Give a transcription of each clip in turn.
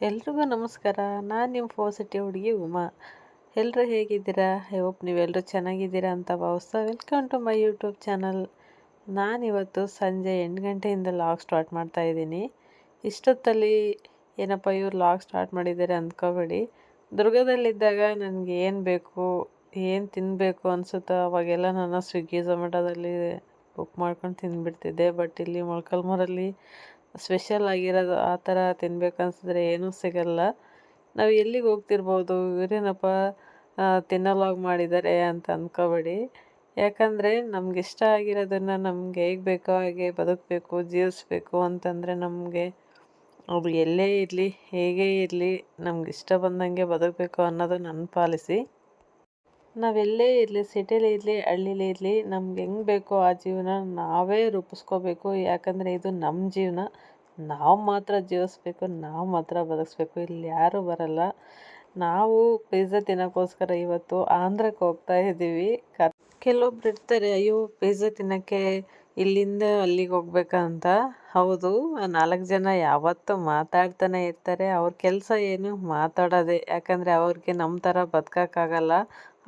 ಎಲ್ರಿಗೂ ನಮಸ್ಕಾರ. ನಾನು ನಿಮ್ಮ ಪಾಸಿಟಿವ್ ಹುಡುಗಿ ಉಮಾ. ಎಲ್ಲರೂ ಹೇಗಿದ್ದೀರಾ? ಐ ಹೋಪ್ ನೀವೆಲ್ಲರೂ ಚೆನ್ನಾಗಿದ್ದೀರಾ ಅಂತ ಭಾವಿಸ್ತಾ welcome to my YouTube channel ನಾನಿವತ್ತು ಸಂಜೆ ಎಂಟು ಗಂಟೆಯಿಂದ ಲಾಗ್ ಸ್ಟಾರ್ಟ್ ಮಾಡ್ತಾ ಇದ್ದೀನಿ. ಇಷ್ಟೊತ್ತಲ್ಲಿ ಏನಪ್ಪ ಇವ್ರು ಲಾಗ್ ಸ್ಟಾರ್ಟ್ ಮಾಡಿದ್ದಾರೆ ಅಂದ್ಕೋಬೇಡಿ. ದುರ್ಗದಲ್ಲಿದ್ದಾಗ ನನಗೆ ಏನು ಬೇಕು, ಏನು ತಿನ್ನಬೇಕು ಅನಿಸುತ್ತೋ ಅವಾಗೆಲ್ಲ ನಾನು ಸ್ವಿಗ್ಗಿ ಝೊಮ್ಯಾಟೋದಲ್ಲಿ ಬುಕ್ ಮಾಡ್ಕೊಂಡು ತಿಂದುಬಿಡ್ತಿದ್ದೆ. ಬಟ್ ಇಲ್ಲಿ ಮೊಳಕಾಲ್ಮೂರಲ್ಲಿ ಸ್ಪೆಷಲ್ ಆಗಿರೋದು ಆ ಥರ ತಿನ್ಬೇಕು ಅನ್ಸಿದ್ರೆ ಏನೂ ಸಿಗಲ್ಲ. ನಾವು ಎಲ್ಲಿಗೆ ಹೋಗ್ತಿರ್ಬೋದು? ಇವರೇನಪ್ಪ ತಿನ್ನೋಲಾಗ್ ಮಾಡಿದ್ದಾರೆ ಅಂತ ಅಂದ್ಕೋಬೇಡಿ ಯಾಕಂದರೆ ನಮ್ಗೆ ಇಷ್ಟ ಆಗಿರೋದನ್ನು ನಮ್ಗೆ ಹೇಗೆ ಬೇಕೋ ಹಾಗೆ ಬದುಕಬೇಕು, ಜೀವಿಸ್ಬೇಕು ಅಂತಂದರೆ ನಮಗೆ ಅದು ಎಲ್ಲೇ ಇರಲಿ, ಹೇಗೇ ಇರಲಿ, ನಮ್ಗೆ ಇಷ್ಟ ಬಂದಂಗೆ ಬದುಕಬೇಕು ಅನ್ನೋದು ನನ್ನ ಪಾಲಿಸಿ. ನಾವೆಲ್ಲೇ ಇರಲಿ, ಸಿಟಿಲಿ ಇರಲಿ, ಹಳ್ಳಿಲಿ ಇರಲಿ, ನಮ್ಗೆ ಹೆಂಗೆ ಬೇಕೋ ಆ ಜೀವನ ನಾವೇ ರೂಪಿಸ್ಕೋಬೇಕು. ಯಾಕಂದರೆ ಇದು ನಮ್ಮ ಜೀವನ. ನಾವು ಮಾತ್ರ ಜೀವಿಸ್ಬೇಕು, ನಾವು ಮಾತ್ರ ಬದುಕಿಸ್ಬೇಕು. ಇಲ್ಲಿ ಯಾರೂ ಬರಲ್ಲ. ನಾವು ಪಿಝಾ ತಿನ್ನೋಕ್ಕೋಸ್ಕರ ಇವತ್ತು ಆಂಧ್ರಕ್ಕೆ ಹೋಗ್ತಾ ಇದ್ದೀವಿ. ಕ ಕೆಲವೊಬ್ರು ಇರ್ತಾರೆ, ಅಯ್ಯೋ ಪಿಜ್ಜಾ ತಿನ್ನೋಕ್ಕೆ ಇಲ್ಲಿಂದ ಅಲ್ಲಿಗೆ ಹೋಗ್ಬೇಕಂತ. ಹೌದು, ನಾಲ್ಕು ಜನ ಯಾವತ್ತೂ ಮಾತಾಡ್ತಾನೆ ಇರ್ತಾರೆ. ಅವ್ರ ಕೆಲಸ ಏನು ಮಾತಾಡೋದೇ. ಯಾಕಂದರೆ ಅವ್ರಿಗೆ ನಮ್ಮ ಥರ ಬದುಕೋಕ್ಕಾಗಲ್ಲ.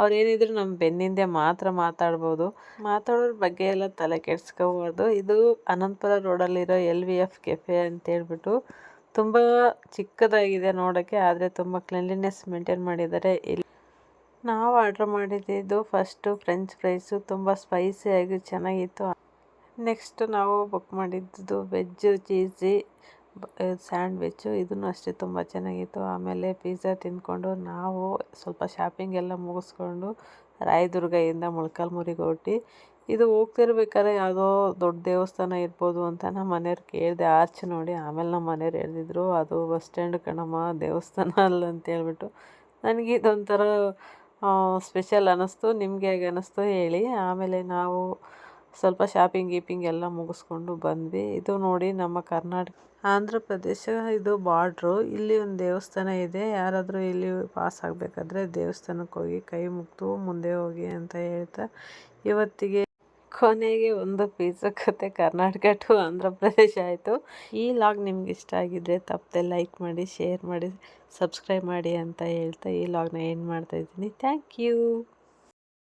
ಅವ್ರು ಏನಿದ್ರು ನಮ್ಮ ಬೆನ್ನಿಂದೆ ಮಾತ್ರ ಮಾತಾಡ್ಬೋದು. ಮಾತಾಡೋರ ಬಗ್ಗೆ ಎಲ್ಲ ತಲೆ ಕೆಡ್ಸ್ಕೋಬಾರ್ದು. ಇದು ಅನಂತಪುರ ರೋಡಲ್ಲಿರೋ ಎಲ್ ವಿ ಎಫ್ ಕೆಫೆ ಅಂತೇಳ್ಬಿಟ್ಟು ತುಂಬ ಚಿಕ್ಕದಾಗಿದೆ ನೋಡೋಕ್ಕೆ, ಆದರೆ ತುಂಬ ಕ್ಲೀನ್ಲಿನೆಸ್ ಮೇಂಟೈನ್ ಮಾಡಿದ್ದಾರೆ ಇಲ್ಲಿ. ನಾವು ಆರ್ಡ್ರ್ ಮಾಡಿದ್ದಿದ್ದು ಫಸ್ಟು ಫ್ರೆಂಚ್ ಫ್ರೈಸು ತುಂಬ ಸ್ಪೈಸಿಯಾಗಿ ಚೆನ್ನಾಗಿತ್ತು. ನೆಕ್ಸ್ಟ್ ನಾವು ಬುಕ್ ಮಾಡಿದ್ದು ವೆಜ್ಜು ಚೀಸಿ ಸ್ಯಾಂಡ್ವಿಚ್ಚು ಇದನ್ನು ಅಷ್ಟೇ ತುಂಬ ಚೆನ್ನಾಗಿತ್ತು. ಆಮೇಲೆ ಪಿಜ್ಜಾ ತಿಂದ್ಕೊಂಡು ನಾವು ಸ್ವಲ್ಪ ಶಾಪಿಂಗ್ ಎಲ್ಲ ಮುಗಿಸ್ಕೊಂಡು ರಾಯದುರ್ಗದಿಂದ ಮೊಳಕಾಲ್ಮೂರಿಗೆ ಹೊರಟಿ. ಇದು ಹೋಗ್ತಿರ್ಬೇಕಾದ್ರೆ ಯಾವುದೋ ದೊಡ್ಡ ದೇವಸ್ಥಾನ ಇರ್ಬೋದು ಅಂತ ನಮ್ಮ ಮನೆಯವ್ರು ಕೇಳಿದೆ ಆರ್ಚ್ ನೋಡಿ. ಆಮೇಲೆ ನಮ್ಮ ಮನೆಯವ್ರು ಹೇಳಿದ್ರು ಅದು ಬಸ್ ಸ್ಟ್ಯಾಂಡ್ ಕಣಮ್ಮ ದೇವಸ್ಥಾನ ಅಲ್ಲ ಅಂತ ಹೇಳ್ಬಿಟ್ಟು. ನನಗೆ ಇದೊಂಥರ ಸ್ಪೆಷಲ್ ಅನ್ನಿಸ್ತು ನಿಮಗೆ ಹೇಗೆ ಅನ್ನಿಸ್ತು ಹೇಳಿ. ಆಮೇಲೆ ನಾವು ಸ್ವಲ್ಪ ಶಾಪಿಂಗ್ ಗೀಪಿಂಗ್ ಎಲ್ಲ ಮುಗಿಸ್ಕೊಂಡು ಬಂದ್ವಿ. ಇದು ನೋಡಿ ನಮ್ಮ ಕರ್ನಾಟಕ, ಆಂಧ್ರ ಪ್ರದೇಶ, ಇದು ಬಾರ್ಡ್ರು ಇಲ್ಲಿ ಒಂದು ದೇವಸ್ಥಾನ ಇದೆ. ಯಾರಾದರೂ ಇಲ್ಲಿ ಪಾಸ್ ಆಗಬೇಕಾದ್ರೆ ದೇವಸ್ಥಾನಕ್ಕೆ ಹೋಗಿ ಕೈ ಮುಗಿದು ಮುಂದೆ ಹೋಗಿ ಅಂತ ಹೇಳ್ತಾ ಇವತ್ತಿಗೆ ಕೊನೆಗೆ ಒಂದು ಪಿಜ್ಜಾ ಕತೆ ಕರ್ನಾಟಕ ಟು ಆಂಧ್ರ ಪ್ರದೇಶ ಆಯಿತು. ಈ ಲಾಗ್ ನಿಮ್ಗೆ ಇಷ್ಟ ಆಗಿದ್ದರೆ ತಪ್ಪದೆ ಲೈಕ್ ಮಾಡಿ ಶೇರ್ ಮಾಡಿ ಸಬ್ಸ್ಕ್ರೈಬ್ ಮಾಡಿ ಅಂತ ಹೇಳ್ತಾ ಈ ಲಾಗ್ನ ಏನು ಮಾಡ್ತಾಯಿದ್ದೀನಿ ಥ್ಯಾಂಕ್ ಯು